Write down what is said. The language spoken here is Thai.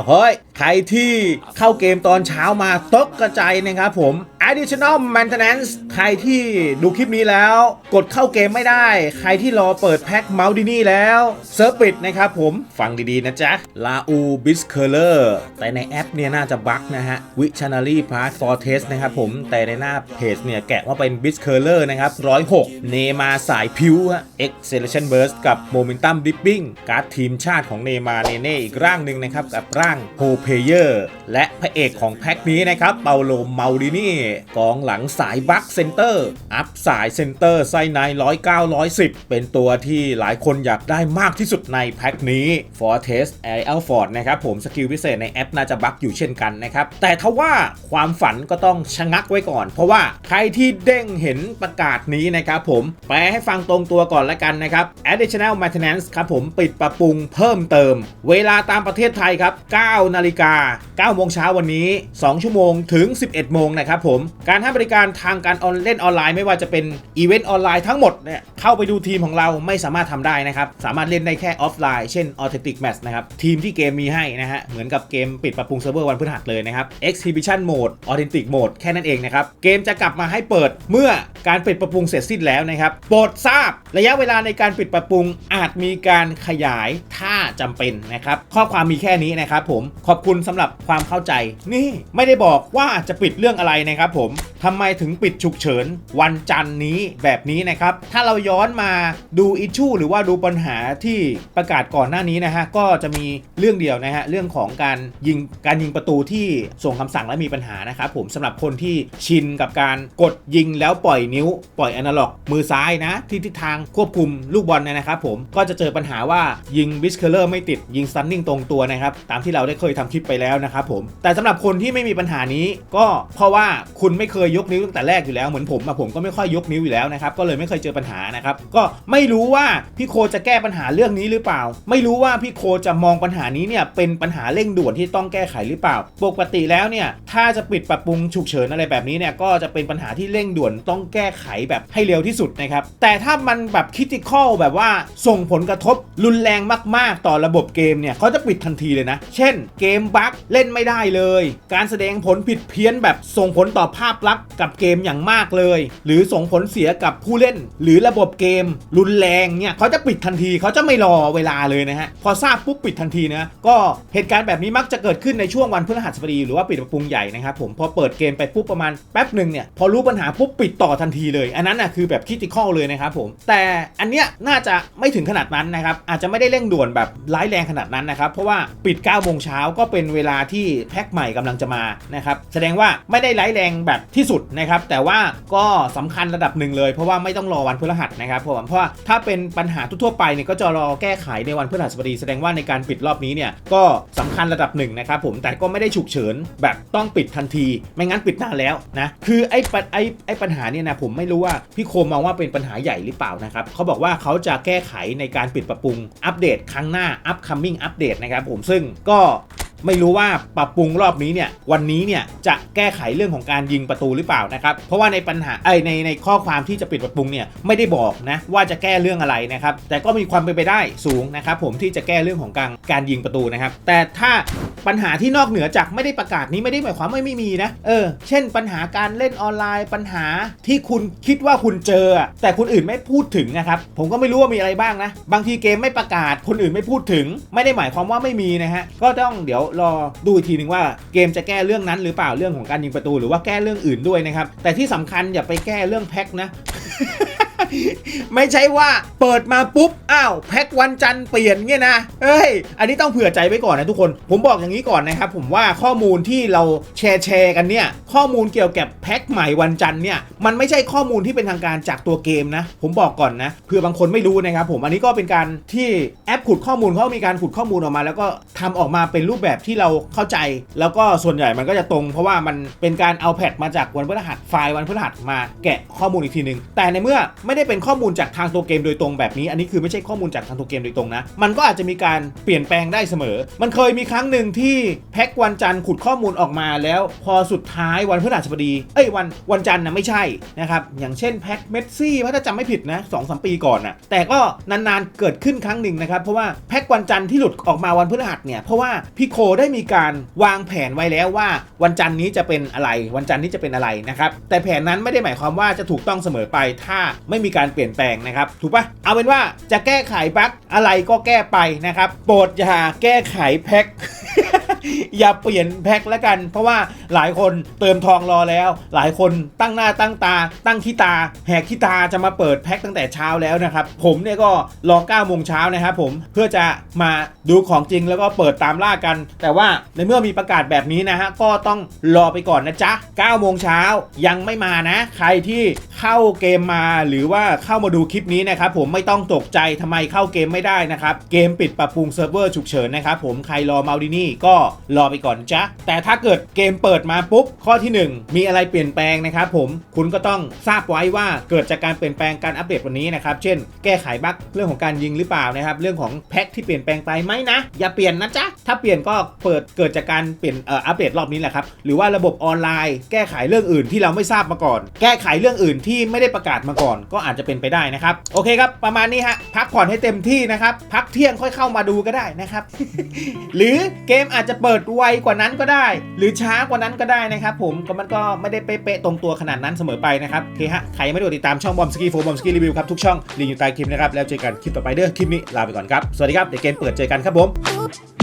าวเฮ้ย ใครที่เข้าเกมตอนเช้ามาตกกระจายนะครับผม additional maintenance ใครที่ดูคลิปนี้แล้วกดเข้าเกมไม่ได้ ใครที่รอเปิดแพ็คเมาส์ดินี่แล้วเซิร์ฟปิดนะครับผมฟังดีๆนะจ๊ะ ลาอูบิสเคอร์เลอร์แต่ในแอปเนี่ยน่าจะบั๊กนะฮะ Visionary Pass for Test นะครับผมแต่ในหน้าเพจเนี่ยแกะว่าเป็น b i s c u r l e r นะครับ106เนมาสายพิวฮะ Acceleration Burst กับ Momentum Dipping การ์ดทีมชาติของเนมาเนเน่อีกร่างหนึ่งนะครับกับร่างโฮเพเยอร์และพระเอกของแพ็คนี้นะครับเปาโลเมาดินี่กองหลังสายบัคเซนเตอร์ อัพสายเซนเตอร์ไซใน109 110เป็นตัวที่หลายคนอยากได้มากที่สุดในแพ็คนี้ Fortress Air l f o r d นะครับผมสกิลพิเศษในแอปน่าจะบัคอยู่เช่นกันนะครับ แต่ทว่าความฝันก็ต้องชะงักไว้ก่อน เพราะว่าใครที่เด้งเห็นประกาศนี้นะครับผมแปลให้ฟังตรงตัวก่อนละกันนะครับ additional maintenance ครับผมปิดปรับปรุงเพิ่มเติม เวลาตามประเทศไทยครับ9นาฬิกา9โมงเช้าวันนี้ 2 ชั่วโมงถึง 11 โมงนะครับผมการให้บริการทางการออนเล่นออนไลน์ไม่ว่าจะเป็นอีเวนต์ออนไลน์ทั้งหมดเนี่ยเข้าไปดูทีมของเราไม่สามารถทำได้นะครับ สามารถเล่นได้แค่ออฟไลน์ เช่น authentic match นะครับ ทีมที่เกมมีให้นะฮะ เหมือนกับเกมปิดปรับปรุงเซิร์ฟเวอร์วันพฤหัสเลยนะครับ exhibition mode authentic mode แค่นั้นเองนะครับ เกมจะกลับมาให้เปิดเมื่อการปิดปรับปรุงเสร็จสิ้นแล้วนะครับ โปรดทราบระยะเวลาในการปิดปรับปรุงอาจมีการขยายถ้าจำเป็นนะครับ ข้อความมีแค่นี้นะครับผม ขอบคุณสำหรับความเข้าใจ นี่ไม่ได้บอกว่าจะปิดเรื่องอะไรนะครับผมทำไมถึงปิดฉุกเฉินวันจันทร์นี้แบบนี้นะครับ ถ้าเราย้อนมาดูอิชชูหรือว่าดูปัญหาที่ประกาศก่อนหน้านี้นะฮะ ก็จะมีเรื่องเดียวนะฮะ เรื่องของการยิงการยิงประตูที่ส่งคำสั่งและมีปัญหานะครับผมสำหรับคนที่ชินกับการกดยิงแล้วปล่อยนิ้วปล่อยอนาล็อกมือซ้ายนะ ที่ทิศทางควบคุมลูกบอลนนะครับผมก็จะเจอปัญหาว่ายิงบิสเคอร์เลอร์ไม่ติดยิงสตันนิ่งตรงตัวนะครับตามที่เราได้เคยทำคลิปไปแล้วนะครับผมแต่สำหรับคนที่ไม่มีปัญหานี้ก็เพราะว่าคุณไม่เคยยกนิ้วตั้งแต่แรกอยู่แล้วเหมือนผมอะผมก็ไม่ค่อยยกนิ้วอยู่แล้วนะครับก็เลยไม่เคยเจอปัญหานะครับก็ไม่รู้ว่าพี่โคจะแก้ปัญหาเรื่องนี้หรือเปล่า ไม่รู้ว่าพี่โคจะมองปัญหานี้เนี่ยเป็นปัญหาเร่งด่วนที่ต้องแก้ไขหรือเปล่า ปกติแล้วเนี่ยถ้าจะปิดปรับปรุงฉุกเฉินอะไรแบบนี้เนี่ยก็จะเป็นปัญหาที่เร่งด่วนต้องแก้ก้ไขแบบให้เร็วที่สุดนะครับ แต่ถ้ามันแบบคิดคอลแบบว่าส่งผลกระทบรุนแรงมาก ๆ ต่อระบบเกมเนี่ยเขาจะปิดทันทีเลยนะ เช่น เกมบั๊กเล่นไม่ได้เลย การแสดงผลผิดเพี้ยนแบบส่งผลต่อภาพลักษณ์กับเกมอย่างมากเลย หรือส่งผลเสียกับผู้เล่น หรือระบบเกม รุนแรงเนี่ยเขาจะปิดทันทีเขาจะไม่รอเวลาเลยนะฮะพอทราบปุ๊บปิดทันทีนะก็เหตุการณ์แบบนี้มักจะเกิดขึ้นในช่วงวันพฤหัสบดีหรือว่าปิดปรับปรุงใหญ่นะครับผมพอเปิดเกมไปปุ๊บประมาณแป๊บหนึ่งเนี่ยพอรู้ปัญหาปุ๊บปิดต่อทันทีเลย อันนั้นนะคือแบบคิดคอลเลยนะครับผม แต่อันเนี้ยน่าจะไม่ถึงขนาดนั้นนะครับ อาจจะไม่ได้เร่งด่วนแบบร้ายแรงขนาดนั้นนะครับ เพราะว่าปิด9โมงเช้าก็เป็นเวลาที่แพ็คใหม่กำลังจะมานะครับ แสดงว่าไม่ได้ร้ายแรงแบบที่สุดนะครับ แต่ว่าก็สำคัญระดับหนึ่งเลย เพราะว่าไม่ต้องรอวันพฤหัสนะครับผมเพราะว่าถ้าเป็นปัญหาทั่วไปเนี่ยก็จะรอแก้ไขในวันพฤหัสบดี แสดงว่าในการปิดรอบนี้เนี่ยก็สำคัญระดับหนึ่งนะครับผมแต่ก็ไม่ได้ฉุกเฉินแบบต้องปิดทันที ไม่งั้นปิดนานแล้วนะคือไอ้ปัญไอ้ไอ้ปัญหาเนี่ยนะผมไม่รู้ว่าพี่โคมมองว่าเป็นปัญหาใหญ่หรือเปล่านะครับเขาบอกว่าเขาจะแก้ไขในการปิดปรับปรุงอัปเดตครั้งหน้าอัปคัมมิ่งอัปเดตนะครับผมซึ่งก็ ไม่รู้ว่าปรับปรุงรอบนี้เนี่ยวันนี้เนี่ยจะแก้ไขเรื่องของการยิงประตูหรือเปล่านะครับเพราะว่าในปัญหาไอในในข้อความที่จะปิดปรับปรุงเนี่ยไม่ได้บอกนะว่าจะแก้เรื่องอะไรนะครับแต่ก็มีความเป็นไปได้สูงนะครับผมที่จะแก้เรื่องของการการยิงประตูนะครับแต่ถ้าปัญหาที่นอกเหนือจากไม่ได้ประกาศนี้ไม่ได้หมายความว่าไม่มีนะเออเช่น ปัญหาการเล่นออนไลน์ ปัญหาที่คุณคิดว่าคุณเจอ แต่คนอื่นไม่พูดถึงนะครับผมก็ไม่รู้ว่ามีอะไรบ้างนะ บางทีเกมไม่ประกาศคนอื่นไม่พูดถึง ไม่ได้หมายความว่าไม่มีนะฮะก็ต้องเดี๋ยวรอดูอีกทีหนึ่งว่าเกมจะแก้เรื่องนั้นหรือเปล่าเรื่องของการยิงประตูหรือว่าแก้เรื่องอื่นด้วยนะครับแต่ที่สำคัญอย่าไปแก้เรื่องแพ็คนะ ไม่ใช่ว่าเปิดมาปุ๊บ อ้าว แพ็ควันจันทร์เปลี่ยนเงี้ยนะ เอ้ย อันนี้ต้องเผื่อใจไว้ก่อนนะทุกคน ผมบอกอย่างนี้ก่อนนะครับ ผมว่าข้อมูลที่เราแชร์แชร์กันเนี่ย ข้อมูลเกี่ยวกับแพ็คใหม่วันจันทร์เนี่ย มันไม่ใช่ข้อมูลที่เป็นทางการจากตัวเกมนะ ผมบอกก่อนนะ เผื่อบางคนไม่รู้นะครับผม อันนี้ก็เป็นการที่แอปขุดข้อมูลเขามีการขุดข้อมูลออกมา แล้วก็ทำออกมาเป็นรูปแบบที่เราเข้าใจ แล้วก็ส่วนใหญ่มันก็จะตรง เพราะว่ามันเป็นการเอาแพทมาจากวันพฤหัสไฟล์วันพฤหัสมาแกะข้อมูลอีกทีหนึ่งแต่ในเมื่อไไม่ได้เป็นข้อมูลจากทางตัวเกมโดยตรงแบบนี้ อันนี้คือไม่ใช่ข้อมูลจากทางตัวเกมโดยตรงนะ มันก็อาจจะมีการเปลี่ยนแปลงได้เสมอ มันเคยมีครั้งหนึ่งที่แพ็กวันจันทร์ขุดข้อมูลออกมาแล้ว พอสุดท้ายวันพฤหัสบดี เอ้ยวันวันจันทร์นะไม่ใช่นะครับอย่างเช่นแพ็กเมสซี่ถ้าจำไม่ผิดนะสองสามปีก่อนนะแต่ก็นานๆเกิดขึ้นครั้งหนึ่งนะครับเพราะว่าแพ็กวันจันทร์ที่หลุดออกมาวันพฤหัสเนี่ยเพราะว่าพี่โคได้มีการวางแผนไว้แล้วว่า วันจันทร์นี้จะเป็นอะไร วันจันทร์นี้จะเป็นอะไรนะครับแต่แผนนั้นไม่ได้หมายความว่าจะถูกต้องเสมอไปถ้าไม่มีการเปลี่ยนแปลงนะครับ ถูกปะเอาเป็นว่าจะแก้ไขบั๊กอะไรก็แก้ไปนะครับ โปรดอย่าแก้ไขแพ็ค อย่าเปลี่ยนแพ็คแล้วกัน เพราะว่าหลายคนเติมทองรอแล้ว หลายคนตั้งหน้าตั้งตา ตั้งขี้ตา แหกขี้ตาจะมาเปิดแพ็คตั้งแต่เช้าแล้วนะครับ ผมเนี่ยก็รอ9โมงเช้านะครับผมเพื่อจะมาดูของจริงแล้วก็เปิดตามล่ากัน แต่ว่าในเมื่อมีประกาศแบบนี้นะฮะก็ต้องรอไปก่อนนะจ๊ะ9โมงเช้ายังไม่มานะ ใครที่เข้าเกมมาหรือว่าเข้ามาดูคลิปนี้นะครับผมไม่ต้องตกใจทำไมเข้าเกมไม่ได้นะครับ เกมปิดปรับปรุงเซิร์ฟเวอร์ฉุกเฉินนะครับผมใครรอมาดินี่ก็รอไปก่อนจ้ะแต่ถ้าเกิดเกมเปิดมาปุ๊บ ข้อที่ 1 มีอะไรเปลี่ยนแปลงนะครับผมคุณก็ต้องทราบไว้ว่าเกิดจากการเปลี่ยนแปลงการอัปเดตวันนี้นะครับเช่น แก้ไขบั๊กเรื่องของการยิงหรือเปล่านะครับเรื่องของแพ็คที่เปลี่ยนแปลงไปไหมนะ อย่าเปลี่ยนนะจ๊ะถ้าเปลี่ยนก็เปิดเกิดจากการเปลี่ยนอัปเดตรอบนี้แหละครับหรือว่าระบบออนไลน์ แก้ไขเรื่องอื่นที่เราไม่ทราบมาก่อน แก้ไขเรื่องอื่นที่ไม่ได้ประกาศมาก่อน ก็อาจจะเป็นไปได้นะครับโอเคครับประมาณนี้ฮะพักผ่อนให้เต็มที่นะครับพักเที่ยงค่อยเข้ามาดูก็ได้นะครับหรือเกมอาจจะเปิดไวกว่านั้นก็ได้ หรือช้ากว่านั้นก็ได้นะครับผมก็มันก็ไม่ได้เป๊ะๆตรงตัวขนาดนั้นเสมอไปนะครับโอเคฮะใครยังไม่ได้กดติดตามช่องบอมสกีโฟบอมสกีรีวิวครับทุกช่องลิงก์อยู่ใต้คลิปนะครับแล้วเจอกันคลิปต่อไปเด้อคลิปนี้ลาไปก่อนครับสวัสดีครับเดี๋ยวเกมเปิดเจอกันครับผม Ooh,